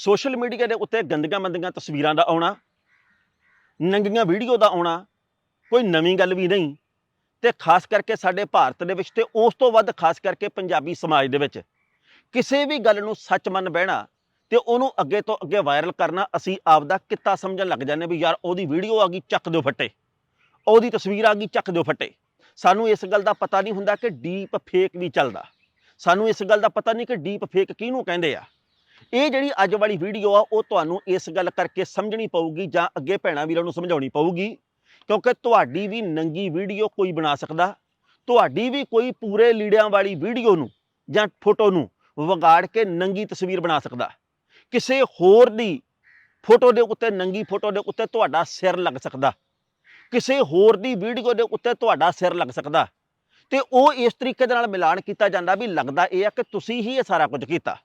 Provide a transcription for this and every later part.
Social media ਦੇ ਉੱਤੇ ਗੰਦੀਆਂ ਮੰਦੀਆਂ ਤਸਵੀਰਾਂ ਦਾ ਆਉਣਾ, ਨੰਗੀਆਂ ਵੀਡੀਓ ਦਾ ਆਉਣਾ, ਕੋਈ ਨਵੀਂ ਗੱਲ ਵੀ ਨਹੀਂ ਤੇ ਖਾਸ ਕਰਕੇ ਸਾਡੇ ਭਾਰਤ ਦੇ ਵਿੱਚ ਤੇ ਉਸ ਤੋਂ ਵੱਧ ਖਾਸ ਕਰਕੇ ਪੰਜਾਬੀ ਸਮਾਜ ਦੇ ਵਿੱਚ ਕਿਸੇ ਵੀ ਗੱਲ ਨੂੰ ਸੱਚ ਮੰਨ ਬਹਿਣਾ ਤੇ ਉਹਨੂੰ ਅੱਗੇ ਤੋਂ ਅੱਗੇ ਵਾਇਰਲ ਕਰਨਾ ਅਸੀਂ ਆਪਦਾ ਕਿੱਤਾ ਸਮਝਣ ਲੱਗ ਜਾਂਦੇ ਵੀ ਯਾਰ ਉਹਦੀ ਵੀਡੀਓ ਆ ਗਈ, ਚੱਕ ਦਿਓ ਫੱਟੇ। ਉਹਦੀ ਤਸਵੀਰ ਆ ਗਈ, ਚੱਕ ਦਿਓ ਫੱਟੇ। ਸਾਨੂੰ ਇਸ ਗੱਲ ਦਾ ਪਤਾ ਨਹੀਂ ਹੁੰਦਾ ਕਿ ਡੀਪ ਫੇਕ ਵੀ ਚੱਲਦਾ। ਸਾਨੂੰ ਇਸ ਗੱਲ ਦਾ ਪਤਾ ਨਹੀਂ ਕਿ ਡੀਪ ਫੇਕ ਕਿਹਨੂੰ ਕਹਿੰਦੇ ਆ। ਇਹ ਜਿਹੜੀ ਅੱਜ ਵਾਲੀ ਵੀਡੀਓ ਆ, ਉਹ ਤੁਹਾਨੂੰ ਇਸ ਗੱਲ ਕਰਕੇ ਸਮਝਣੀ ਪਊਗੀ ਜਾਂ ਅੱਗੇ ਭੈਣਾਂ ਵੀਰਾਂ ਨੂੰ ਸਮਝਾਉਣੀ ਪਊਗੀ, ਕਿਉਂਕਿ ਤੁਹਾਡੀ ਵੀ ਨੰਗੀ ਵੀਡੀਓ ਕੋਈ ਬਣਾ ਸਕਦਾ, ਤੁਹਾਡੀ ਵੀ ਕੋਈ ਪੂਰੇ ਲੀੜਿਆਂ ਵਾਲੀ ਵੀਡੀਓ ਨੂੰ ਜਾਂ ਫੋਟੋ ਨੂੰ ਵਿਗਾੜ ਕੇ ਨੰਗੀ ਤਸਵੀਰ ਬਣਾ ਸਕਦਾ। ਕਿਸੇ ਹੋਰ ਦੀ ਫੋਟੋ ਦੇ ਉੱਤੇ, ਨੰਗੀ ਫੋਟੋ ਦੇ ਉੱਤੇ ਤੁਹਾਡਾ ਸਿਰ ਲੱਗ ਸਕਦਾ। ਕਿਸੇ ਹੋਰ ਦੀ ਵੀਡੀਓ ਦੇ ਉੱਤੇ ਤੁਹਾਡਾ ਸਿਰ ਲੱਗ ਸਕਦਾ। ਤੇ ਉਹ ਇਸ ਤਰੀਕੇ ਦੇ ਨਾਲ ਮਿਲਾਨ ਕੀਤਾ ਜਾਂਦਾ ਵੀ ਲੱਗਦਾ ਇਹ ਆ ਕਿ ਤੁਸੀਂ ਹੀ ਇਹ ਸਾਰਾ ਕੁਝ ਕੀਤਾ।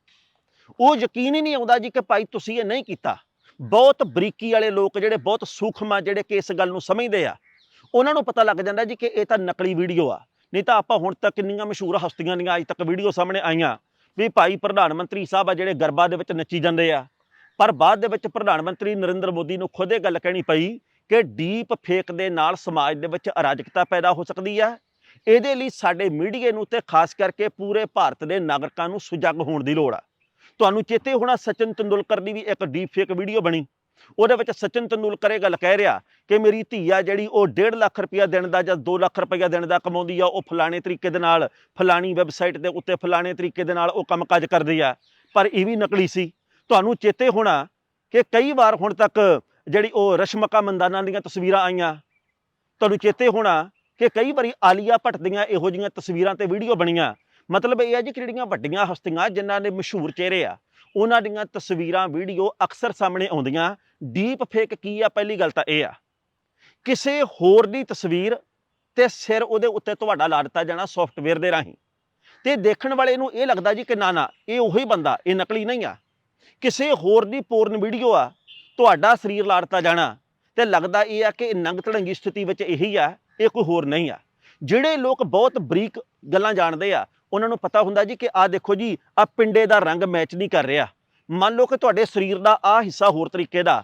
ਉਹ ਯਕੀਨ ਹੀ ਨਹੀਂ ਆਉਂਦਾ ਜੀ ਕਿ ਭਾਈ ਤੁਸੀਂ ਇਹ ਨਹੀਂ ਕੀਤਾ। ਬਹੁਤ ਬਰੀਕੀ ਵਾਲੇ ਲੋਕ ਜਿਹੜੇ ਬਹੁਤ ਸੂਖਮ ਆ, ਜਿਹੜੇ ਕਿ ਇਸ ਗੱਲ ਨੂੰ ਸਮਝਦੇ ਆ, ਉਹਨਾਂ ਨੂੰ ਪਤਾ ਲੱਗ ਜਾਂਦਾ ਜੀ ਕਿ ਇਹ ਤਾਂ ਨਕਲੀ ਵੀਡੀਓ ਆ। ਨਹੀਂ ਤਾਂ ਆਪਾਂ ਹੁਣ ਤੱਕ ਕਿੰਨੀਆਂ ਮਸ਼ਹੂਰ ਹਸਤੀਆਂ ਦੀਆਂ ਅੱਜ ਤੱਕ ਵੀਡੀਓ ਸਾਹਮਣੇ ਆਈਆਂ ਵੀ ਭਾਈ ਪ੍ਰਧਾਨ ਮੰਤਰੀ ਸਾਹਿਬ ਆ ਜਿਹੜੇ ਗਰਬਾ ਦੇ ਵਿੱਚ ਨੱਚੀ ਜਾਂਦੇ ਆ। ਪਰ ਬਾਅਦ ਦੇ ਵਿੱਚ ਪ੍ਰਧਾਨ ਮੰਤਰੀ ਨਰਿੰਦਰ ਮੋਦੀ ਨੂੰ ਖੁਦ ਇਹ ਗੱਲ ਕਹਿਣੀ ਪਈ ਕਿ ਡੀਪ ਫੇਕ ਦੇ ਨਾਲ ਸਮਾਜ ਦੇ ਵਿੱਚ ਅਰਾਜਕਤਾ ਪੈਦਾ ਹੋ ਸਕਦੀ ਆ। ਇਹਦੇ ਲਈ ਸਾਡੇ ਮੀਡੀਆ ਨੂੰ ਤੇ ਖਾਸ ਕਰਕੇ ਪੂਰੇ ਭਾਰਤ ਦੇ ਨਾਗਰਿਕਾਂ ਨੂੰ ਸੁਜਗ ਹੋਣ ਦੀ ਲੋੜ ਆ। ਤੁਹਾਨੂੰ ਚੇਤੇ ਹੋਣਾ ਸਚਿਨ ਤੰਦੁਲਕਰ ਦੀ ਵੀ ਇੱਕ ਡੀਪ ਫੇਕ ਵੀਡੀਓ ਬਣੀ। ਉਹਦੇ ਵਿੱਚ ਸਚਿਨ ਤੰਦੁਲਕਰ ਇਹ ਗੱਲ ਕਹਿ ਰਿਹਾ ਕਿ ਮੇਰੀ ਧੀਆ ਜਿਹੜੀ ਉਹ 1.5 ਲੱਖ ਰੁਪਇਆ ਦੇਣ ਦਾ ਜਾਂ 2 ਲੱਖ ਰੁਪਇਆ ਦੇਣ ਦਾ ਕਮਾਉਂਦੀ ਆ, ਉਹ ਫਲਾਣੇ ਤਰੀਕੇ ਦੇ ਨਾਲ, ਫਲਾਣੀ ਵੈਬਸਾਈਟ ਦੇ ਉੱਤੇ ਫਲਾਣੇ ਤਰੀਕੇ ਦੇ ਨਾਲ ਉਹ ਕੰਮਕਾਜ ਕਰਦੀ ਆ। ਪਰ ਇਹ ਵੀ ਨਕਲੀ ਸੀ। ਤੁਹਾਨੂੰ ਚੇਤੇ ਹੋਣਾ ਕਿ ਕਈ ਵਾਰ ਹੁਣ ਤੱਕ ਜਿਹੜੀ ਉਹ ਰਸ਼ਮਕਾ ਮੰਦਾਨਾ ਦੀਆਂ ਤਸਵੀਰਾਂ ਆਈਆਂ, ਤੁਹਾਨੂੰ ਚੇਤੇ ਹੋਣਾ ਕਿ ਕਈ ਵਾਰੀ ਆਲੀਆ ਭੱਟ ਦੀਆਂ ਇਹੋ ਜਿਹੀਆਂ ਤਸਵੀਰਾਂ ਤੇ ਵੀਡੀਓ ਬਣੀਆਂ। ਮਤਲਬ ਇਹ ਹੈ ਜੀ ਕਿ ਜਿਹੜੀਆਂ ਵੱਡੀਆਂ ਹਸਤੀਆਂ ਜਿਨ੍ਹਾਂ ਦੇ ਮਸ਼ਹੂਰ ਚਿਹਰੇ ਆ, ਉਹਨਾਂ ਦੀਆਂ ਤਸਵੀਰਾਂ, ਵੀਡੀਓ ਅਕਸਰ ਸਾਹਮਣੇ ਆਉਂਦੀਆਂ। ਡੀਪ ਫੇਕ ਕੀ ਆ? ਪਹਿਲੀ ਗੱਲ ਤਾਂ ਇਹ ਆ, ਕਿਸੇ ਹੋਰ ਦੀ ਤਸਵੀਰ ਤੇ ਸਿਰ ਉਹਦੇ ਉੱਤੇ ਤੁਹਾਡਾ ਲਾ ਦਿੱਤਾ ਜਾਣਾ ਸੌਫਟਵੇਅਰ ਦੇ ਰਾਹੀਂ। ਤੇ ਦੇਖਣ ਵਾਲੇ ਨੂੰ ਇਹ ਲੱਗਦਾ ਜੀ ਕਿ ਨਾ ਨਾ, ਇਹ ਉਹੀ ਬੰਦਾ, ਇਹ ਨਕਲੀ ਨਹੀਂ ਆ। ਕਿਸੇ ਹੋਰ ਦੀ ਪੂਰਨ ਵੀਡੀਓ ਆ, ਤੁਹਾਡਾ ਸਰੀਰ ਲਾ ਦਿੱਤਾ ਜਾਣਾ ਤੇ ਲੱਗਦਾ ਇਹ ਆ ਕਿ ਇਹ ਨੰਗ ਤੜੰਗੀ ਸਥਿਤੀ ਵਿੱਚ ਇਹੀ ਆ, ਇਹ ਕੋਈ ਹੋਰ ਨਹੀਂ ਆ। ਜਿਹੜੇ ਲੋਕ ਬਹੁਤ ਬਰੀਕ ਗੱਲਾਂ ਜਾਣਦੇ ਆ ਉਹਨਾਂ ਨੂੰ ਪਤਾ ਹੁੰਦਾ ਜੀ ਕਿ ਆਹ ਦੇਖੋ ਜੀ ਆ ਪਿੰਡੇ ਦਾ ਰੰਗ ਮੈਚ ਨਹੀਂ ਕਰ ਰਿਹਾ। ਮੰਨ ਲਓ ਕਿ ਤੁਹਾਡੇ ਸਰੀਰ ਦਾ ਆ ਹਿੱਸਾ ਹੋਰ ਤਰੀਕੇ ਦਾ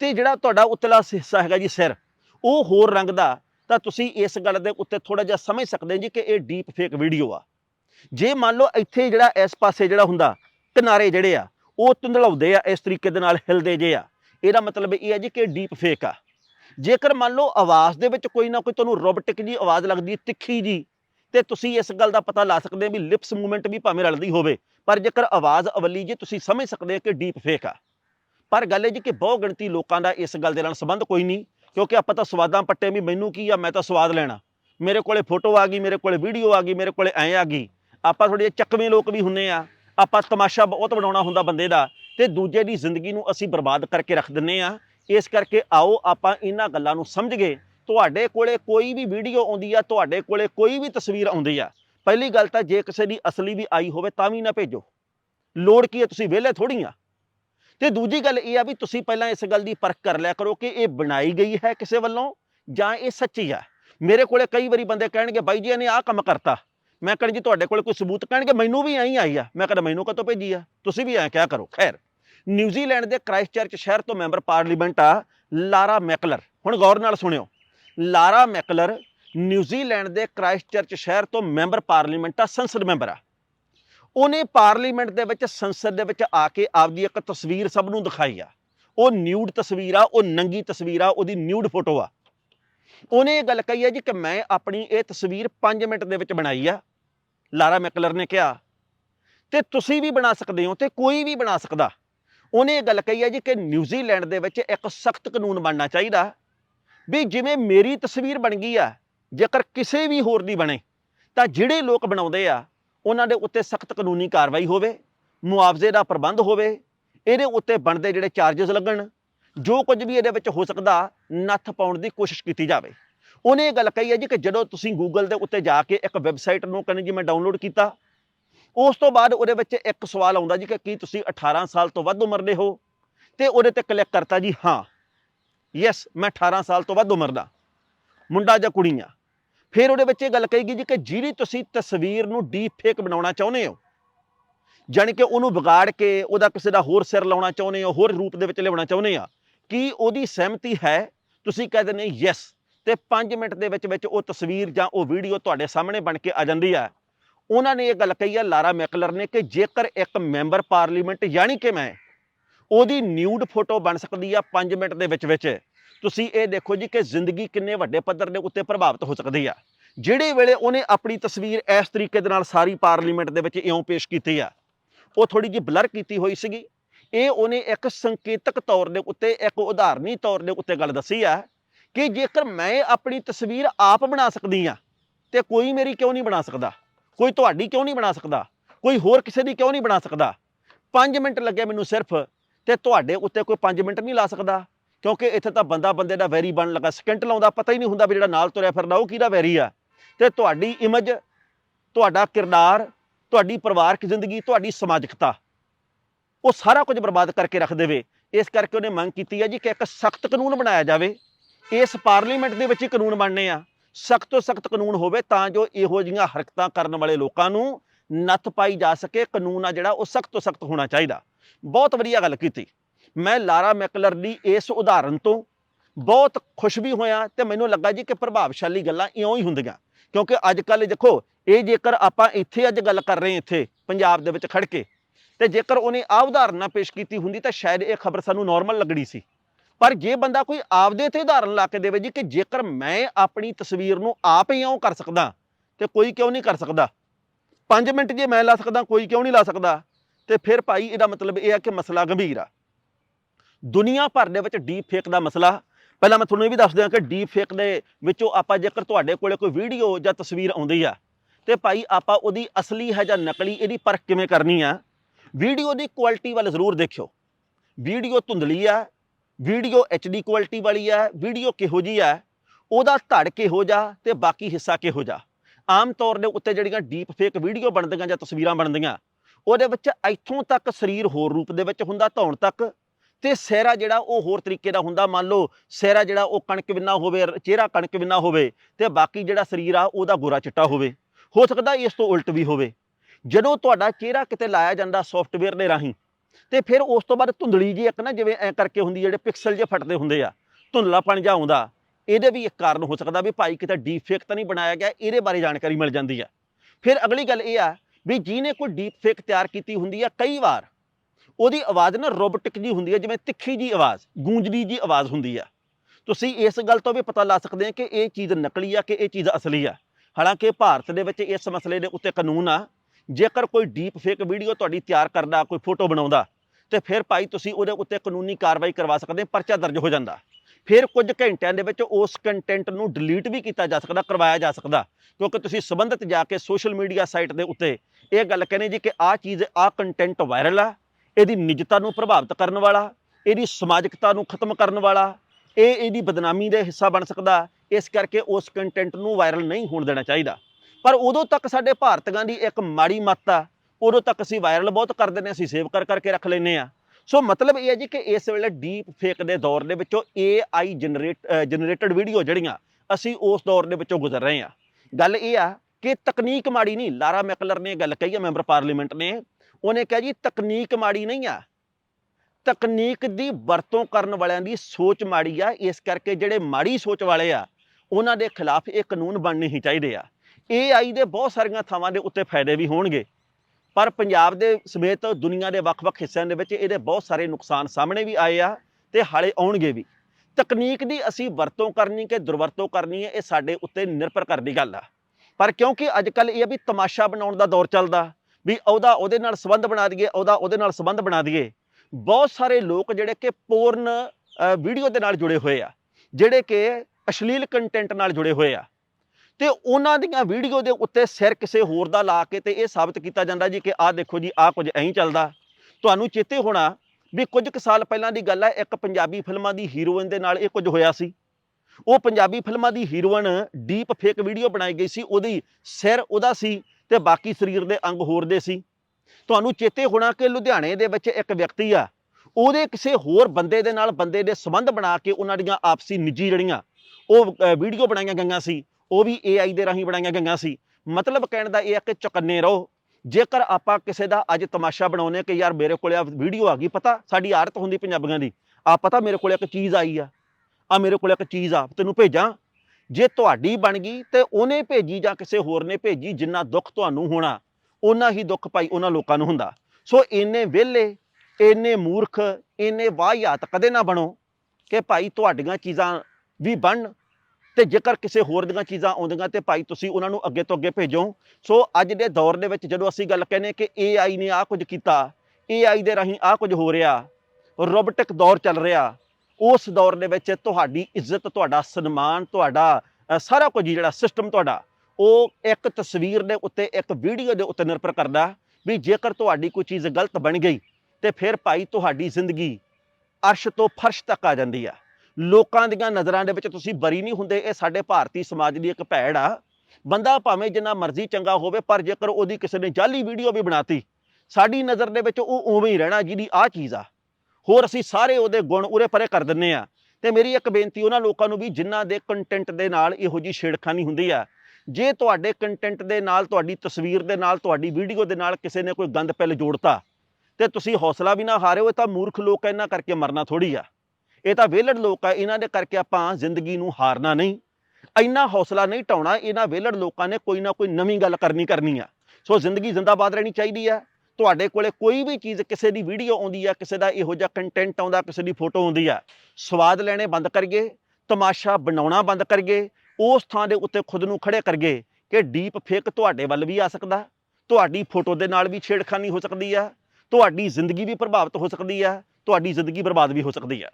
ਤੇ ਜਿਹੜਾ ਤੁਹਾਡਾ ਉਤਲਾ ਹਿੱਸਾ ਹੈਗਾ ਜੀ ਸਿਰ, ਉਹ ਹੋਰ ਰੰਗ ਦਾ, ਤਾਂ ਤੁਸੀਂ ਇਸ ਗੱਲ ਦੇ ਉੱਤੇ ਥੋੜਾ ਜਿਹਾ ਸਮਝ ਸਕਦੇ ਜੀ ਕਿ ਇਹ ਡੀਪ ਫੇਕ ਵੀਡੀਓ ਆ। ਜੇ ਮੰਨ ਲਓ ਇੱਥੇ ਜਿਹੜਾ ਇਸ ਪਾਸੇ ਜਿਹੜਾ ਹੁੰਦਾ, ਕਿਨਾਰੇ ਜਿਹੜੇ ਆ, ਉਹ ਧੁੰਦਲਾਉਂਦੇ ਆ, ਇਸ ਤਰੀਕੇ ਦੇ ਨਾਲ ਹਿਲਦੇ ਜੇ ਆ, ਇਹਦਾ ਮਤਲਬ ਇਹ ਹੈ ਜੀ ਕਿ ਡੀਪ ਫੇਕ ਆ। ਜੇਕਰ ਮੰਨ ਲਓ ਆਵਾਜ਼ ਦੇ ਵਿੱਚ ਕੋਈ ਨਾ ਕੋਈ ਤੁਹਾਨੂੰ ਰੋਬੋਟਿਕ ਜੀ ਆਵਾਜ਼ ਲੱਗਦੀ, ਤਿੱਖੀ ਜੀ ਤੇ ਤੁਸੀਂ ਇਸ ਗੱਲ ਦਾ ਪਤਾ ਲਾ ਸਕਦੇ ਹੋ ਵੀ ਲਿਪਸ ਮੂਵਮੈਂਟ ਵੀ ਭਾਵੇਂ ਰਲਦੀ ਹੋਵੇ, ਪਰ ਜੇਕਰ ਆਵਾਜ਼ ਅਵਲੀ ਜੇ ਤੁਸੀਂ ਸਮਝ ਸਕਦੇ ਹੋ ਕਿ ਡੀਪ ਫੇਕ ਆ। ਪਰ ਗੱਲ ਇਹ ਜੀ ਕਿ ਬਹੁ ਗਿਣਤੀ ਲੋਕਾਂ ਦਾ ਇਸ ਗੱਲ ਦੇ ਨਾਲ ਸੰਬੰਧ ਕੋਈ ਨਹੀਂ, ਕਿਉਂਕਿ ਆਪਾਂ ਤਾਂ ਸਵਾਦਾਂ ਪੱਟੇ ਵੀ ਮੈਨੂੰ ਕੀ ਆ, ਮੈਂ ਤਾਂ ਸਵਾਦ ਲੈਣਾ। ਮੇਰੇ ਕੋਲੇ ਫੋਟੋ ਆ ਗਈ, ਮੇਰੇ ਕੋਲੇ ਵੀਡੀਓ ਆ ਗਈ, ਮੇਰੇ ਕੋਲੇ ਐਂ ਆ ਗਈ। ਆਪਾਂ ਥੋੜੇ ਚੱਕਵੇਂ ਲੋਕ ਵੀ ਹੁੰਨੇ ਆ, ਆਪਾਂ ਤਮਾਸ਼ਾ ਬਹੁਤ ਬਣਾਉਣਾ ਹੁੰਦਾ ਬੰਦੇ ਦਾ, ਤੇ ਦੂਜੇ ਦੀ ਜ਼ਿੰਦਗੀ ਨੂੰ ਅਸੀਂ ਬਰਬਾਦ ਕਰਕੇ ਰੱਖ ਦਿੰਨੇ ਆ। ਇਸ ਕਰਕੇ ਆਓ ਆਪਾਂ ਇਹਨਾਂ ਗੱਲਾਂ ਨੂੰ ਸਮਝ ਗਏ ਤੁਹਾਡੇ ਕੋਲੇ ਕੋਈ ਵੀ ਵੀਡੀਓ ਆਉਂਦੀ ਆ, ਤੁਹਾਡੇ ਕੋਲੇ ਕੋਈ ਵੀ ਤਸਵੀਰ ਆਉਂਦੀ ਆ, ਪਹਿਲੀ ਗੱਲ ਤਾਂ ਜੇ ਕਿਸੇ ਦੀ ਅਸਲੀ ਵੀ ਆਈ ਹੋਵੇ ਤਾਂ ਵੀ ਨਾ ਭੇਜੋ। ਲੋੜ ਕੀ ਹੈ ਤੁਸੀਂ ਵਿਹਲੇ ਥੋੜੀ ਆ। ਤੇ ਦੂਜੀ ਗੱਲ ਇਹ ਆ ਵੀ ਤੁਸੀਂ ਪਹਿਲਾਂ ਇਸ ਗੱਲ ਦੀ ਪਰਖ ਕਰ ਲਿਆ ਕਰੋ ਕਿ ਇਹ ਬਣਾਈ ਗਈ ਹੈ ਕਿਸੇ ਵੱਲੋਂ ਜਾਂ ਇਹ ਸੱਚੀ ਆ। ਮੇਰੇ ਕੋਲੇ ਕਈ ਵਾਰੀ ਬੰਦੇ ਕਹਿਣਗੇ, ਬਾਈ ਜੀ ਇਹਨੇ ਆਹ ਕੰਮ ਕਰਤਾ। ਮੈਂ ਕਹਿੰਦਾ ਜੀ ਤੁਹਾਡੇ ਕੋਲ ਕੋਈ ਸਬੂਤ ਕਹਿਣਗੇ, ਮੈਨੂੰ ਵੀ ਐਂ ਆਈ ਆ। ਮੈਂ ਕਹਿੰਦਾ ਮੈਨੂੰ ਕਦੋਂ ਭੇਜੀ ਆ? ਤੁਸੀਂ ਵੀ ਐਂ ਕਿਆ ਕਰੋ। ਖੈਰ, ਨਿਊਜ਼ੀਲੈਂਡ ਦੇ ਕ੍ਰਾਈਸਟਚਰਚ ਸ਼ਹਿਰ ਤੋਂ ਮੈਂਬਰ ਪਾਰਲੀਮੈਂਟ ਆ ਲਾਰਾ ਮੈਕਲਰ। ਹੁਣ ਗੌਰ ਨਾਲ ਸੁਣਿਓ। ਲਾਰਾ ਮੈਕਲਰ ਨਿਊਜ਼ੀਲੈਂਡ ਦੇ ਕ੍ਰਾਈਸਟ ਚਰਚ ਸ਼ਹਿਰ ਤੋਂ ਮੈਂਬਰ ਪਾਰਲੀਮੈਂਟ ਆ ਸੰਸਦ ਮੈਂਬਰ ਆ। ਉਹਨੇ ਪਾਰਲੀਮੈਂਟ ਦੇ ਵਿੱਚ ਸੰਸਦ ਦੇ ਵਿੱਚ ਆ ਕੇ ਆਪਦੀ ਇੱਕ ਤਸਵੀਰ ਸਭ ਨੂੰ ਦਿਖਾਈ ਆ। ਉਹ ਨਿਊਡ ਤਸਵੀਰ ਆ, ਉਹ ਨੰਗੀ ਤਸਵੀਰ ਆ, ਉਹਦੀ ਨਿਊਡ ਫੋਟੋ ਆ। ਉਹਨੇ ਇਹ ਗੱਲ ਕਹੀ ਹੈ ਜੀ ਕਿ ਮੈਂ ਆਪਣੀ ਇਹ ਤਸਵੀਰ 5 ਮਿੰਟ ਦੇ ਵਿੱਚ ਬਣਾਈ ਆ। ਲਾਰਾ ਮੈਕਲਰ ਨੇ ਕਿਹਾ, ਤੇ ਤੁਸੀਂ ਵੀ ਬਣਾ ਸਕਦੇ ਹੋ ਤੇ ਕੋਈ ਵੀ ਬਣਾ ਸਕਦਾ। ਉਹਨੇ ਇਹ ਗੱਲ ਕਹੀ ਹੈ ਜੀ ਕਿ ਨਿਊਜ਼ੀਲੈਂਡ ਦੇ ਵਿੱਚ ਇੱਕ ਸਖਤ ਕਾਨੂੰਨ ਬਣਨਾ ਚਾਹੀਦਾ। ਵੀ ਜਿਵੇਂ ਮੇਰੀ ਤਸਵੀਰ ਬਣ ਗਈ ਆ, ਜੇਕਰ ਕਿਸੇ ਵੀ ਹੋਰ ਦੀ ਬਣੇ, ਤਾਂ ਜਿਹੜੇ ਲੋਕ ਬਣਾਉਂਦੇ ਆ, ਉਹਨਾਂ ਦੇ ਉੱਤੇ ਸਖਤ ਕਾਨੂੰਨੀ ਕਾਰਵਾਈ ਹੋਵੇ, ਮੁਆਵਜ਼ੇ ਦਾ ਪ੍ਰਬੰਧ ਹੋਵੇ, ਇਹਦੇ ਉੱਤੇ ਬਣਦੇ ਜਿਹੜੇ ਚਾਰजेस ਲੱਗਣ, ਜੋ ਕੁਝ ਵੀ ਇਹਦੇ ਵਿੱਚ ਹੋ ਸਕਦਾ, ਨੱਥ ਪਾਉਣ ਦੀ ਕੋਸ਼ਿਸ਼ ਕੀਤੀ ਜਾਵੇ। ਉਹਨੇ ਇਹ ਗੱਲ ਕਹੀ ਹੈ ਜੀ ਕਿ ਜਦੋਂ ਤੁਸੀਂ ਗੂਗਲ ਦੇ ਉੱਤੇ ਜਾ ਕੇ ਇੱਕ ਵੈਬਸਾਈਟ ਨੂੰ ਕਹਿੰਦੇ ਜੀ ਮੈਂ ਡਾਊਨਲੋਡ ਕੀਤਾ, ਉਸ ਤੋਂ ਬਾਅਦ ਉਹਦੇ ਵਿੱਚ ਇੱਕ ਸਵਾਲ ਆਉਂਦਾ ਜੀ ਕਿ ਕੀ ਤੁਸੀਂ 18 ਸਾਲ ਤੋਂ ਵੱਧ ਉਮਰ ਦੇ ਹੋ? ਤੇ ਉਹਦੇ ਤੇ ਕਲਿੱਕ ਕਰਤਾ ਜੀ, ਹਾਂ। ਯੈਸ ਮੈਂ 18 ਸਾਲ ਤੋਂ ਵੱਧ ਉਮਰ ਦਾ। ਮੁੰਡਾ ਜਾਂ ਕੁੜੀ ਆ ਫਿਰ ਉਹਦੇ ਵਿੱਚ ਇਹ ਗੱਲ ਕਹੀ ਗਈ ਜੀ ਕਿ ਜਿਹੜੀ ਤੁਸੀਂ ਤਸਵੀਰ ਨੂੰ ਡੀਪ ਫੇਕ ਬਣਾਉਣਾ ਚਾਹੁੰਦੇ ਹੋ, ਜਾਣੀ ਕਿ ਉਹਨੂੰ ਵਿਗਾੜ ਕੇ ਉਹਦਾ ਕਿਸੇ ਦਾ ਹੋਰ ਸਿਰ ਲਾਉਣਾ ਚਾਹੁੰਦੇ ਹੋ, ਹੋਰ ਰੂਪ ਦੇ ਵਿੱਚ ਲਿਆਉਣਾ ਚਾਹੁੰਦੇ ਆ, ਕੀ ਉਹਦੀ ਸਹਿਮਤੀ ਹੈ? ਤੁਸੀਂ ਕਹਿ ਦਿੰਦੇ ਯੈਸ ਤੇ 5 ਮਿੰਟ ਦੇ ਵਿੱਚ ਵਿੱਚ ਉਹ ਤਸਵੀਰ ਜਾਂ ਉਹ ਵੀਡੀਓ ਤੁਹਾਡੇ ਸਾਹਮਣੇ ਬਣ ਕੇ ਆ ਜਾਂਦੀ ਹੈ ਉਹਨਾਂ ਨੇ ਇਹ ਗੱਲ ਕਹੀ ਹੈ ਲਾਰਾ ਮੈਕਲਰ ਨੇ ਕਿ ਜੇਕਰ ਇੱਕ ਮੈਂਬਰ ਪਾਰਲੀਮੈਂਟ, ਯਾਨੀ ਕਿ ਮੈਂ ਉਹਦੀ ਨਿਊਡ ਫੋਟੋ ਬਣ ਸਕਦੀ ਆ 5 ਮਿੰਟ ਦੇ ਵਿੱਚ ਵਿੱਚ। ਤੁਸੀਂ ਇਹ ਦੇਖੋ ਜੀ ਕਿ ਜ਼ਿੰਦਗੀ ਕਿੰਨੇ ਵੱਡੇ ਪੱਧਰ ਦੇ ਉੱਤੇ ਪ੍ਰਭਾਵਿਤ ਹੋ ਸਕਦੀ ਆ। ਜਿਹੜੇ ਵੇਲੇ ਉਹਨੇ ਆਪਣੀ ਤਸਵੀਰ ਇਸ ਤਰੀਕੇ ਦੇ ਨਾਲ ਸਾਰੀ ਪਾਰਲੀਮੈਂਟ ਦੇ ਵਿੱਚ ਇਉਂ ਪੇਸ਼ ਕੀਤੀ ਆ, ਉਹ ਥੋੜੀ ਜਿਹੀ ਬਲਰ ਕੀਤੀ ਹੋਈ ਸੀਗੀ। ਇਹ ਉਹਨੇ ਇੱਕ ਸੰਕੇਤਕ ਤੌਰ ਦੇ ਉੱਤੇ, ਇੱਕ ਉਦਾਹਰਨੀ ਤੌਰ ਦੇ ਉੱਤੇ ਗੱਲ ਦੱਸੀ ਆ ਕਿ ਜੇਕਰ ਮੈਂ ਆਪਣੀ ਤਸਵੀਰ ਆਪ ਬਣਾ ਸਕਦੀ ਆ, ਤੇ ਕੋਈ ਮੇਰੀ ਕਿਉਂ ਨਹੀਂ ਬਣਾ ਸਕਦਾ? ਕੋਈ ਤੁਹਾਡੀ ਕਿਉਂ ਨਹੀਂ ਬਣਾ ਸਕਦਾ? ਕੋਈ ਹੋਰ ਕਿਸੇ ਦੀ ਕਿਉਂ ਨਹੀਂ ਬਣਾ ਸਕਦਾ? 5 ਮਿੰਟ ਲੱਗੇ ਮੈਨੂੰ ਸਿਰਫ ਤੇ ਤੁਹਾਡੇ ਉੱਤੇ ਕੋਈ 5 ਮਿੰਟ ਨਹੀਂ ਲਾ ਸਕਦਾ। ਕਿਉਂਕਿ ਇੱਥੇ ਤਾਂ ਬੰਦਾ ਬੰਦੇ ਦਾ ਵੈਰੀ ਬਣ ਲੱਗਾ। ਸਕਿੰਟ ਲਾਉਂਦਾ, ਪਤਾ ਹੀ ਨਹੀਂ ਹੁੰਦਾ ਵੀ ਜਿਹੜਾ ਨਾਲ ਤੁਰਿਆ ਫਿਰਦਾ, ਉਹ ਕਿਹਦਾ ਵੈਰੀ ਆ। ਤੇ ਤੁਹਾਡੀ ਇਮੇਜ ਤੁਹਾਡਾ ਕਿਰਦਾਰ, ਤੁਹਾਡੀ ਪਰਿਵਾਰਕ ਜ਼ਿੰਦਗੀ, ਤੁਹਾਡੀ ਸਮਾਜਿਕਤਾ, ਉਹ ਸਾਰਾ ਕੁਝ ਬਰਬਾਦ ਕਰਕੇ ਰੱਖ ਦੇਵੇ। ਇਸ ਕਰਕੇ ਉਹਨੇ ਮੰਗ ਕੀਤੀ ਹੈ ਜੀ ਕਿ ਇੱਕ ਸਖਤ ਕਾਨੂੰਨ ਬਣਾਇਆ ਜਾਵੇ। ਇਸ ਪਾਰਲੀਮੈਂਟ ਦੇ ਵਿੱਚ ਹੀ ਕਾਨੂੰਨ ਬਣਨੇ ਆ। ਸਖਤ ਤੋਂ ਸਖਤ ਕਾਨੂੰਨ ਹੋਵੇ ਤਾਂ ਜੋ ਇਹੋ ਜਿਹੀਆਂ ਹਰਕਤਾਂ ਕਰਨ ਵਾਲੇ ਲੋਕਾਂ ਨੂੰ ਨੱਥ ਪਾਈ ਜਾ ਸਕੇ, ਕਾਨੂੰਨ ਆ ਜਿਹੜਾ, ਉਹ ਸਖਤ ਤੋਂ ਸਖਤ ਹੋਣਾ ਚਾਹੀਦਾ। ਬਹੁਤ ਵਧੀਆ ਗੱਲ ਕੀਤੀ। ਮੈਂ ਲਾਰਾ ਮੈਕਲਰ ਦੀ ਇਸ ਉਦਾਹਰਨ ਤੋਂ ਬਹੁਤ ਖੁਸ਼ ਵੀ ਹੋਇਆ ਤੇ ਮੈਨੂੰ ਲੱਗਾ ਜੀ ਕਿ ਪ੍ਰਭਾਵਸ਼ਾਲੀ ਗੱਲਾਂ ਇਉਂ ਹੀ ਹੁੰਦੀਆਂ। ਕਿਉਂਕਿ ਅੱਜ ਕੱਲ ਦੇਖੋ, ਇਹ ਜੇਕਰ ਆਪਾਂ ਇੱਥੇ ਅੱਜ ਗੱਲ ਕਰ ਰਹੇ ਇੱਥੇ, ਪੰਜਾਬ ਦੇ ਵਿੱਚ ਖੜ ਕੇ, ਤੇ ਜੇਕਰ ਉਹਨੇ ਆਹ ਉਦਾਹਰਨਾਂ ਪੇਸ਼ ਕੀਤੀ ਹੁੰਦੀ ਤਾਂ ਸ਼ਾਇਦ ਇਹ ਖਬਰ ਸਾਨੂੰ ਨਾਰਮਲ ਲੱਗਣੀ ਸੀ। ਪਰ ਜੇ ਬੰਦਾ ਕੋਈ ਆਪਦੇ ਤੇ ਉਦਾਹਰਨ ਲਾ ਕੇ ਦੇਵੇ ਜੀ ਕਿ ਜੇਕਰ ਮੈਂ ਆਪਣੀ ਤਸਵੀਰ ਨੂੰ ਆਪ ਹੀ ਇਉਂ ਕਰ ਸਕਦਾ ਤੇ ਕੋਈ ਕਿਉਂ ਨਹੀਂ ਕਰ ਸਕਦਾ 5 ਮਿੰਟ ਜੇ ਮੈਂ ਲਾ ਸਕਦਾ, ਕੋਈ ਕਿਉਂ ਨਹੀਂ ਲਾ ਸਕਦਾ? ਤੇ ਫਿਰ ਭਾਈ ਇਹਦਾ ਮਤਲਬ ਇਹ ਆ ਕਿ ਮਸਲਾ ਗੰਭੀਰ ਆ। ਦੁਨੀਆ ਭਰ ਦੇ ਵਿੱਚ ਡੀਪ ਫੇਕ ਦਾ ਮਸਲਾ। ਪਹਿਲਾਂ ਮੈਂ ਤੁਹਾਨੂੰ ਇਹ ਵੀ ਦੱਸ ਦਿਆਂ ਕਿ ਡੀਪ ਫੇਕ ਦੇ ਵਿੱਚੋਂ ਆਪਾਂ ਜੇਕਰ ਤੁਹਾਡੇ ਕੋਲੇ ਕੋਈ ਵੀਡੀਓ ਜਾਂ ਤਸਵੀਰ ਆਉਂਦੀ ਆ, ਤੇ ਭਾਈ ਆਪਾਂ ਉਹਦੀ ਅਸਲੀ ਹੈ ਜਾਂ ਨਕਲੀ ਇਹਦੀ ਪਰਖ ਕਿਵੇਂ ਕਰਨੀ ਆ ਵੀਡੀਓ ਦੀ ਕੁਆਲਿਟੀ ਵੱਲ ਜ਼ਰੂਰ ਦੇਖਿਓ। ਵੀਡੀਓ ਧੁੰਦਲੀ ਆ ਵੀਡੀਓ ਡੀ ਕੁਆਲਿਟੀ ਵਾਲੀ ਆ ਵੀਡੀਓ ਕਿਹੋ ਜੀ ਆ, ਉਹਦਾ ਧੜ ਕਿਹੋ ਜਾ ਤੇ ਬਾਕੀ ਹਿੱਸਾ ਕਿਹੋ ਜਾ ਆਮ ਤੌਰ ਦੇ ਉੱਤੇ ਜਿਹੜੀਆਂ ਡੀਪ ਫੇਕ ਵੀਡੀਓ ਬਣਦੀਆਂ ਜਾਂ ਤਸਵੀਰਾਂ ਬਣਦੀਆਂ, ਉਹਦੇ ਵਿੱਚ ਇੱਥੋਂ ਤੱਕ ਸਰੀਰ ਹੋਰ ਰੂਪ ਦੇ ਵਿੱਚ ਹੁੰਦਾ, ਧੌਣ ਤੱਕ ਤੇ ਸਿਹਰਾ ਜਿਹੜਾ ਉਹ ਹੋਰ ਤਰੀਕੇ ਦਾ ਹੁੰਦਾ। ਮੰਨ ਲਓ, ਸਹਿਰਾ ਜਿਹੜਾ ਉਹ ਕਣਕ ਵਿੰਨਾ ਹੋਵੇ, ਚਿਹਰਾ ਕਣਕ ਵਿੰਨਾ ਹੋਵੇ ਤੇ ਬਾਕੀ ਜਿਹੜਾ ਸਰੀਰ ਆ, ਉਹਦਾ ਗੋਰਾ ਚਿੱਟਾ ਹੋਵੇ। ਹੋ ਸਕਦਾ ਇਸ ਤੋਂ ਉਲਟ ਵੀ ਹੋਵੇ। ਜਦੋਂ ਤੁਹਾਡਾ ਚਿਹਰਾ ਕਿਤੇ ਲਾਇਆ ਜਾਂਦਾ ਸੌਫਟਵੇਅਰ ਦੇ ਰਾਹੀਂ, ਤੇ ਫਿਰ ਉਸ ਤੋਂ ਬਾਅਦ ਧੁੰਦਲੀ ਜੀ ਇੱਕ ਨਾ ਜਿਵੇਂ ਐ ਕਰਕੇ ਹੁੰਦੀ ਜਿਹੜੇ ਪਿਕਸਲ ਜੇ ਫਟਦੇ ਹੁੰਦੇ ਆ, ਧੁੰਦਲਾਪਣ ਜਾ ਆਉਂਦਾ ਇਹਦੇ ਵੀ ਇੱਕ ਕਾਰਨ ਹੋ ਸਕਦਾ ਵੀ ਭਾਈ ਕਿਤੇ ਡੀਪ ਫੇਕ ਤਾਂ ਨਹੀਂ ਬਣਾਇਆ ਗਿਆ, ਇਹਦੇ ਬਾਰੇ ਜਾਣਕਾਰੀ ਮਿਲ ਜਾਂਦੀ ਹੈ ਫਿਰ ਅਗਲੀ ਗੱਲ ਇਹ ਆ ਵੀ ਜਿਹਨੇ ਕੋਈ ਡੀਪ ਫੇਕ ਤਿਆਰ ਕੀਤੀ ਹੁੰਦੀ ਆ, ਕਈ ਵਾਰ ਉਹਦੀ ਆਵਾਜ਼ ਨਾ ਰੋਬੋਟਿਕ ਜੀ ਹੁੰਦੀ ਹੈ ਜਿਵੇਂ ਤਿੱਖੀ ਜੀ ਆਵਾਜ਼, ਗੂੰਜਦੀ ਜੀ ਆਵਾਜ਼ ਹੁੰਦੀ ਆ। ਤੁਸੀਂ ਇਸ ਗੱਲ ਤੋਂ ਵੀ ਪਤਾ ਲਾ ਸਕਦੇ ਆ ਕਿ ਇਹ ਚੀਜ਼ ਨਕਲੀ ਆ ਕਿ ਇਹ ਚੀਜ਼ ਅਸਲੀ ਆ। ਹਾਲਾਂਕਿ ਭਾਰਤ ਦੇ ਵਿੱਚ ਇਸ ਮਸਲੇ ਦੇ ਉੱਤੇ ਕਾਨੂੰਨ ਆ। ਜੇਕਰ ਕੋਈ ਡੀਪ ਫੇਕ ਵੀਡੀਓ ਤੁਹਾਡੀ ਤਿਆਰ ਕਰਦਾ, ਕੋਈ ਫੋਟੋ ਬਣਾਉਂਦਾ, ਤੇ ਫਿਰ ਭਾਈ ਤੁਸੀਂ ਉਹਦੇ ਉੱਤੇ ਕਾਨੂੰਨੀ ਕਾਰਵਾਈ ਕਰਵਾ ਸਕਦੇ ਪਰਚਾ ਦਰਜ ਹੋ ਜਾਂਦਾ। ਫਿਰ ਕੁਝ ਘੰਟਿਆਂ ਦੇ ਵਿੱਚ ਉਸ ਕੰਟੈਂਟ ਨੂੰ ਡਿਲੀਟ ਵੀ ਕੀਤਾ ਜਾ ਸਕਦਾ, ਕਰਵਾਇਆ ਜਾ ਸਕਦਾ। ਕਿਉਂਕਿ ਤੁਸੀਂ ਸੰਬੰਧਿਤ ਜਾ ਕੇ ਸੋਸ਼ਲ ਮੀਡੀਆ ਸਾਈਟ ਦੇ ਉੱਤੇ ਇਹ ਗੱਲ ਕਹਿੰਦੇ ਜੀ ਕਿ ਆਹ ਚੀਜ਼, ਆਹ ਕੰਟੈਂਟ ਵਾਇਰਲ ਆ, ਇਹਦੀ ਨਿੱਜਤਾ ਨੂੰ ਪ੍ਰਭਾਵਿਤ ਕਰਨ ਵਾਲਾ, ਇਹਦੀ ਸਮਾਜਿਕਤਾ ਨੂੰ ਖਤਮ ਕਰਨ ਵਾਲਾ, ਇਹ ਇਹਦੀ ਬਦਨਾਮੀ ਦਾ ਹਿੱਸਾ ਬਣ ਸਕਦਾ, ਇਸ ਕਰਕੇ ਉਸ ਕੰਟੈਂਟ ਨੂੰ ਵਾਇਰਲ ਨਹੀਂ ਹੋਣ ਦੇਣਾ ਚਾਹੀਦਾ। ਪਰ ਉਦੋਂ ਤੱਕ ਸਾਡੇ ਭਾਰਤੀਆਂ ਦੀ ਇੱਕ ਮਾੜੀ ਮੱਤ ਆ, ਉਦੋਂ ਤੱਕ ਅਸੀਂ ਵਾਇਰਲ ਬਹੁਤ ਕਰ ਦਿੰਦੇ ਹਾਂ, ਅਸੀਂ ਸੇਵ ਕਰ ਕਰਕੇ ਰੱਖ ਲੈਂਦੇ ਆ ਸੋ ਮਤਲਬ ਇਹ ਹੈ ਜੀ ਕਿ ਇਸ ਵੇਲੇ ਡੀਪ ਫੇਕ ਦੇ ਦੌਰ ਦੇ ਵਿੱਚੋਂ AI ਜਨਰੇਟ ਜਨਰੇਟਡ ਵੀਡੀਓ ਜਿਹੜੀਆਂ, ਅਸੀਂ ਉਸ ਦੌਰ ਦੇ ਵਿੱਚੋਂ ਗੁਜ਼ਰ ਰਹੇ ਹਾਂ। ਗੱਲ ਇਹ ਆ ਕਿ ਤਕਨੀਕ ਮਾੜੀ ਨਹੀਂ, ਲਾਰਾ ਮੈਕਲਰ ਨੇ ਗੱਲ ਕਹੀ ਹੈ ਮੈਂਬਰ ਪਾਰਲੀਮੈਂਟ ਨੇ। ਉਹਨੇ ਕਿਹਾ ਜੀ, ਤਕਨੀਕ ਮਾੜੀ ਨਹੀਂ ਆ। ਤਕਨੀਕ ਦੀ ਵਰਤੋਂ ਕਰਨ ਵਾਲਿਆਂ ਦੀ ਸੋਚ ਮਾੜੀ ਆ। ਇਸ ਕਰਕੇ ਜਿਹੜੇ ਮਾੜੀ ਸੋਚ ਵਾਲੇ ਆ, ਉਹਨਾਂ ਦੇ ਖਿਲਾਫ ਇਹ ਕਾਨੂੰਨ ਬਣਨੇ ਹੀ ਚਾਹੀਦੇ ਆ। AI ਦੇ ਬਹੁਤ ਸਾਰੀਆਂ ਥਾਵਾਂ ਦੇ ਉੱਤੇ ਫਾਇਦੇ ਵੀ ਹੋਣਗੇ। ਪਰ ਪੰਜਾਬ ਦੇ ਸਮੇਤ ਦੁਨੀਆ ਦੇ ਵੱਖ-ਵੱਖ ਹਿੱਸਿਆਂ ਦੇ ਵਿੱਚ ਇਹਦੇ ਬਹੁਤ ਸਾਰੇ ਨੁਕਸਾਨ ਸਾਹਮਣੇ ਵੀ ਆਏ ਆ ਤੇ ਹਾਲੇ ਆਉਣਗੇ ਵੀ। ਤਕਨੀਕ ਦੀ ਅਸੀਂ ਵਰਤੋਂ ਕਰਨੀ ਕਿ ਦੁਰਵਰਤੋਂ ਕਰਨੀ ਹੈ, ਇਹ ਸਾਡੇ ਉੱਤੇ ਨਿਰਭਰ ਕਰਦੀ ਗੱਲ ਆ। ਪਰ ਕਿਉਂਕਿ ਅੱਜ ਕੱਲ ਇਹ ਆ ਵੀ ਤਮਾਸ਼ਾ ਬਣਾਉਣ ਦਾ ਦੌਰ ਚੱਲਦਾ, ਵੀ ਉਹਦਾ ਉਹਦੇ ਨਾਲ ਸੰਬੰਧ ਬਣਾ ਦਈਏ, ਉਹਦਾ ਉਹਦੇ ਨਾਲ ਸੰਬੰਧ ਬਣਾ ਦਈਏ। ਬਹੁਤ ਸਾਰੇ ਲੋਕ ਜਿਹੜੇ ਕਿ ਪੋਰਨ ਵੀਡੀਓ ਦੇ ਨਾਲ ਜੁੜੇ ਹੋਏ ਆ, ਜਿਹੜੇ ਕਿ ਅਸ਼ਲੀਲ ਕੰਟੈਂਟ ਨਾਲ ਜੁੜੇ ਹੋਏ ਆ। ਤੇ ਉਹਨਾਂ ਦੀਆਂ ਵੀਡੀਓ ਦੇ ਉੱਤੇ ਸਿਰ ਕਿਸੇ ਹੋਰ ਦਾ ਲਾ ਕੇ ਤੇ ਇਹ ਸਾਬਤ ਕੀਤਾ ਜਾਂਦਾ ਜੀ ਕਿ ਆਹ ਦੇਖੋ ਜੀ, ਆਹ ਕੁਝ ਐਂ ਚੱਲਦਾ। ਤੁਹਾਨੂੰ ਚੇਤੇ ਹੋਣਾ ਵੀ ਕੁਝ ਕੁ ਸਾਲ ਪਹਿਲਾਂ ਦੀ ਗੱਲ ਹੈ ਇੱਕ ਪੰਜਾਬੀ ਫਿਲਮਾਂ ਦੀ ਹੀਰੋਇਨ ਦੇ ਨਾਲ ਇਹ ਕੁਝ ਹੋਇਆ ਸੀ। ਉਹ ਪੰਜਾਬੀ ਫਿਲਮਾਂ ਦੀ ਹੀਰੋਇਨ ਡੀਪ ਫੇਕ ਵੀਡੀਓ ਬਣਾਈ ਗਈ ਸੀ, ਉਹਦੀ ਸਿਰ ਉਹਦਾ ਸੀ ਤੇ ਬਾਕੀ ਸਰੀਰ ਦੇ ਅੰਗ ਹੋਰ ਦੇ ਸੀ। ਤੁਹਾਨੂੰ ਚੇਤੇ ਹੋਣਾ ਕਿ ਲੁਧਿਆਣੇ ਦੇ ਵਿੱਚ ਇੱਕ ਵਿਅਕਤੀ ਆ, ਉਹਦੇ ਕਿਸੇ ਹੋਰ ਬੰਦੇ ਦੇ ਨਾਲ ਬੰਦੇ ਦੇ ਸੰਬੰਧ ਬਣਾ ਕੇ ਉਹਨਾਂ ਦੀਆਂ ਆਪਸੀ ਨਿੱਜੀ ਜਿਹੜੀਆਂ ਉਹ ਵੀਡੀਓ ਬਣਾਈਆਂ ਗਈਆਂ ਸੀ। ਉਹ ਵੀ AI ਦੇ ਰਾਹੀਂ ਬਣਾਈਆਂ ਗਈਆਂ ਸੀ। ਮਤਲਬ ਕਹਿਣ ਦਾ ਇਹ ਹੈ ਕਿ ਚੁਕੰਨੇ ਰਹੋ। ਜੇਕਰ ਆਪਾਂ ਕਿਸੇ ਦਾ ਅੱਜ ਤਮਾਸ਼ਾ ਬਣਾਉਨੇ ਕਿ ਯਾਰ ਮੇਰੇ ਕੋਲੇ ਆ ਵੀਡੀਓ ਆ ਗਈ, ਪਤਾ ਸਾਡੀ ਆਰਤ ਹੁੰਦੀ ਪੰਜਾਬੀਆਂ ਦੀ। ਆ ਪਤਾ ਮੇਰੇ ਕੋਲੇ ਇੱਕ ਚੀਜ਼ ਆਈ ਆ। ਆ ਮੇਰੇ ਕੋਲੇ ਇੱਕ ਚੀਜ਼ ਆ, ਤੈਨੂੰ ਭੇਜਾਂ। ਜੇ ਤੁਹਾਡੀ ਬਣ ਗਈ ਤੇ ਉਹਨੇ ਭੇਜੀ ਜਾਂ ਕਿਸੇ ਹੋਰ ਨੇ ਭੇਜੀ, ਜਿੰਨਾ ਦੁੱਖ ਤੁਹਾਨੂੰ ਹੋਣਾ ਉਹਨਾਂ ਹੀ ਦੁੱਖ ਭਾਈ ਉਹਨਾਂ ਲੋਕਾਂ ਨੂੰ ਹੁੰਦਾ। ਸੋ ਇੰਨੇ ਵਿਹਲੇ, ਇੰਨੇ ਮੂਰਖ, ਇੰਨੇ ਵਾਹਿਆਤ ਕਦੇ ਨਾ ਬਣੋ ਕਿ ਭਾਈ ਤੁਹਾਡੀਆਂ ਚੀਜ਼ਾਂ ਵੀ ਬਣ ਤੇ ਜੇਕਰ ਕਿਸੇ ਹੋਰ ਦੀਆਂ ਚੀਜ਼ਾਂ ਆਉਂਦੀਆਂ ਤੇ ਭਾਈ ਤੁਸੀਂ ਉਹਨਾਂ ਨੂੰ ਅੱਗੇ ਤੋਂ ਅੱਗੇ ਭੇਜੋ। ਸੋ ਅੱਜ ਦੇ ਦੌਰ ਦੇ ਵਿੱਚ ਜਦੋਂ ਅਸੀਂ ਗੱਲ ਕਹਿੰਦੇ ਕਿ AI ਨੇ ਆਹ ਕੁਝ ਕੀਤਾ AI ਦੇ ਰਾਹੀਂ ਆਹ ਕੁਝ ਹੋ ਰਿਹਾ, ਰੋਬੋਟਿਕ ਦੌਰ ਚੱਲ ਰਿਹਾ, ਉਸ ਦੌਰ ਦੇ ਵਿੱਚ ਤੁਹਾਡੀ ਇੱਜ਼ਤ, ਤੁਹਾਡਾ ਸਨਮਾਨ, ਤੁਹਾਡਾ ਸਾਰਾ ਕੁਝ ਜਿਹੜਾ ਸਿਸਟਮ ਤੁਹਾਡਾ, ਉਹ ਇੱਕ ਤਸਵੀਰ ਦੇ ਉੱਤੇ, ਇੱਕ ਵੀਡੀਓ ਦੇ ਉੱਤੇ ਨਿਰਭਰ ਕਰਦਾ ਵੀ ਜੇਕਰ ਤੁਹਾਡੀ ਕੋਈ ਚੀਜ਼ ਗਲਤ ਬਣ ਗਈ ਤੇ ਫਿਰ ਭਾਈ ਤੁਹਾਡੀ ਜ਼ਿੰਦਗੀ ਅਰਸ਼ ਤੋਂ ਫਰਸ਼ ਤੱਕ ਆ ਜਾਂਦੀ ਆ। ਲੋਕਾਂ ਦੀਆਂ ਨਜ਼ਰਾਂ ਦੇ ਵਿੱਚ ਤੁਸੀਂ ਬਰੀ ਨਹੀਂ ਹੁੰਦੇ ਇਹ ਸਾਡੇ ਭਾਰਤੀ ਸਮਾਜ ਦੀ ਇੱਕ ਭੈੜ ਆ। ਬੰਦਾ ਭਾਵੇਂ ਜਿੰਨਾ ਮਰਜ਼ੀ ਚੰਗਾ ਹੋਵੇ ਪਰ ਜੇਕਰ ਉਹਦੀ ਕਿਸੇ ਨੇ ਜਾਲੀ ਵੀਡੀਓ ਵੀ ਬਣਾਤੀ ਸਾਡੀ ਨਜ਼ਰ ਦੇ ਵਿੱਚ ਉਹ ਉਵੇਂ ਹੀ ਰਹਿਣਾ ਜਿਹਦੀ ਆਹ ਚੀਜ਼ ਆ। ਹੋਰ ਅਸੀਂ ਸਾਰੇ ਉਹਦੇ ਗੁਣ ਉਰੇ ਪਰੇ ਕਰ ਦਿੰਨੇ ਆ। ਤੇ ਮੇਰੀ ਇੱਕ ਬੇਨਤੀ ਉਹਨਾਂ ਲੋਕਾਂ ਨੂੰ ਵੀ ਜਿਨ੍ਹਾਂ ਦੇ ਕੰਟੈਂਟ ਦੇ ਨਾਲ ਇਹੋ ਜੀ ਛੇੜਖਾਨੀ ਹੁੰਦੀ ਆ ਜੇ ਤੁਹਾਡੇ ਕੰਟੈਂਟ ਦੇ ਨਾਲ ਤੁਹਾਡੀ ਤਸਵੀਰ ਦੇ ਨਾਲ ਤੁਹਾਡੀ ਵੀਡੀਓ ਦੇ ਨਾਲ ਕਿਸੇ ਨੇ ਕੋਈ ਗੰਦ ਪਿੱਲ ਜੋੜਤਾ ਤੇ ਤੁਸੀਂ ਹੌਸਲਾ ਵੀ ਨਾ ਹਾਰਿਓ ਇਹ ਤਾਂ ਮੂਰਖ ਲੋਕ ਆ, ਇਹਨਾਂ ਕਰਕੇ ਮਰਨਾ ਥੋੜੀ ਆ। ਇਹ ਤਾਂ ਵਿਹਲੜ ਲੋਕ ਆ, ਇਹਨਾਂ ਦੇ ਕਰਕੇ ਆਪਾਂ ਜ਼ਿੰਦਗੀ ਨੂੰ ਹਾਰਨਾ ਨਹੀਂ। ਇੰਨਾ ਹੌਸਲਾ ਨਹੀਂ ਢਾਉਣਾ ਇਹਨਾਂ ਵਿਹਲੜ ਲੋਕਾਂ ਨੇ ਕੋਈ ਨਾ ਕੋਈ ਨਵੀਂ ਗੱਲ ਕਰਨੀ ਕਰਨੀ ਆ। ਸੋ ਜ਼ਿੰਦਗੀ ਜ਼ਿੰਦਾਬਾਦ ਰਹਿਣੀ ਚਾਹੀਦੀ ਆ। ਤੁਹਾਡੇ ਕੋਲੇ ਕੋਈ ਵੀ ਚੀਜ਼, ਕਿਸੇ ਦੀ ਵੀਡੀਓ ਆਉਂਦੀ ਆ, ਕਿਸੇ ਦਾ ਇਹੋ ਜਿਹਾ ਕੰਟੈਂਟ ਆਉਂਦਾ, ਕਿਸੇ ਦੀ ਫੋਟੋ ਆਉਂਦੀ ਆ, ਸਵਾਦ ਲੈਣੇ ਬੰਦ ਕਰੀਏ, ਤਮਾਸ਼ਾ ਬਣਾਉਣਾ ਬੰਦ ਕਰੀਏ, ਉਸ ਥਾਂ ਦੇ ਉੱਤੇ ਖੁਦ ਨੂੰ ਖੜੇ ਕਰੀਏ ਕਿ ਡੀਪ ਫੇਕ ਤੁਹਾਡੇ ਵੱਲ ਵੀ ਆ ਸਕਦਾ। ਤੁਹਾਡੀ ਫੋਟੋ ਦੇ ਨਾਲ ਵੀ ਛੇੜਖਾਨੀ ਹੋ ਸਕਦੀ ਆ। ਤੁਹਾਡੀ ਜ਼ਿੰਦਗੀ ਵੀ ਪ੍ਰਭਾਵਿਤ ਹੋ ਸਕਦੀ ਆ। ਤੁਹਾਡੀ ਜ਼ਿੰਦਗੀ ਬਰਬਾਦ ਵੀ ਹੋ ਸਕਦੀ ਆ।